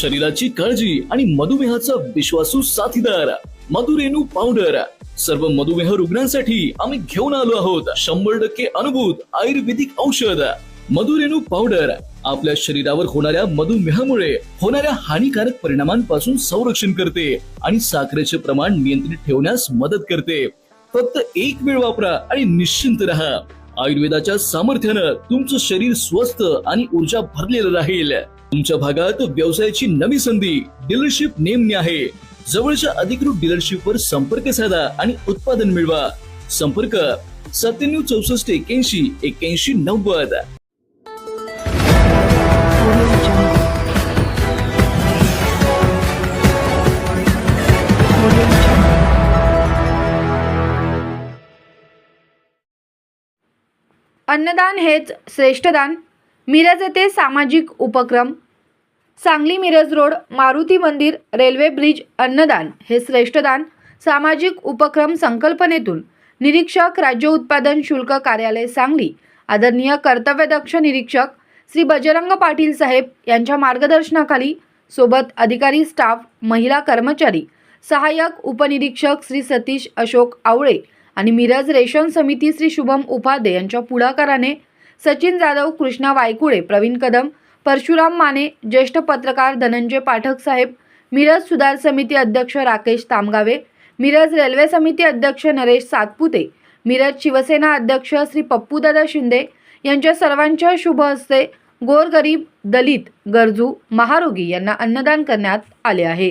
शरीराची काळजी आणि मधुमेहाचा विश्वासू साथीदार मधुरेणू पावडर. सर्व मधुमेह रुग्णांसाठी आम्ही घेऊन आलो आहोत. शंभर टक्के अनुभूत आयुर्वेदिक औषध. मधुरेणू पावडर. आपल्या शरीरावर होणाऱ्या मधुमेहामुळे होणाऱ्या हानिकारक परिणामांपासून संरक्षण करते आणि साखरेचे प्रमाण नियंत्रित ठेवण्यास मदत करते. फक्त एक वेळ वापरा आणि निश्चिंत राहा. आयुर्वेदाच्या सामर्थ्यानं तुमचं शरीर स्वस्थ आणि ऊर्जा भरलेलं राहील. तुमच्या भागात व्यवसायाची नवी संधी डीलरशिप नेमणे आहे. जवळच्या अधिकृत डीलरशिप वर संपर्क साधा आणि उत्पादन मिळवा. संपर्क सत्त्याण्णव चौसष्ट एक्याऐंशी एक्याऐंशी नव्वद. अन्नदान हेच श्रेष्ठदान. मिरज येथे सामाजिक उपक्रम सांगली मिरज रोड मारुती मंदिर रेल्वे ब्रिज अन्नदान हे श्रेष्ठदान सामाजिक उपक्रम संकल्पनेतून निरीक्षक राज्य उत्पादन शुल्क कार्यालय सांगली आदरणीय कर्तव्यदक्ष निरीक्षक श्री बजरंग पाटील साहेब यांच्या मार्गदर्शनाखाली सोबत अधिकारी स्टाफ महिला कर्मचारी सहाय्यक उपनिरीक्षक श्री सतीश अशोक आवळे आणि मिरज रेशन समिती श्री शुभम उपाध्ये यांच्या पुढाकाराने सचिन जाधव कृष्णा वायकुळे प्रवीण कदम परशुराम माने ज्येष्ठ पत्रकार धनंजय पाठक साहेब मिरज सुधार समिती अध्यक्ष राकेश तामगावे मिरज रेल्वे समिती अध्यक्ष नरेश सातपुते मिरज शिवसेना अध्यक्ष श्री पप्पूदादा शिंदे यांच्या सर्वांच्या शुभ हस्ते गोरगरीब दलित गरजू महारोगी यांना अन्नदान करण्यात आले आहे.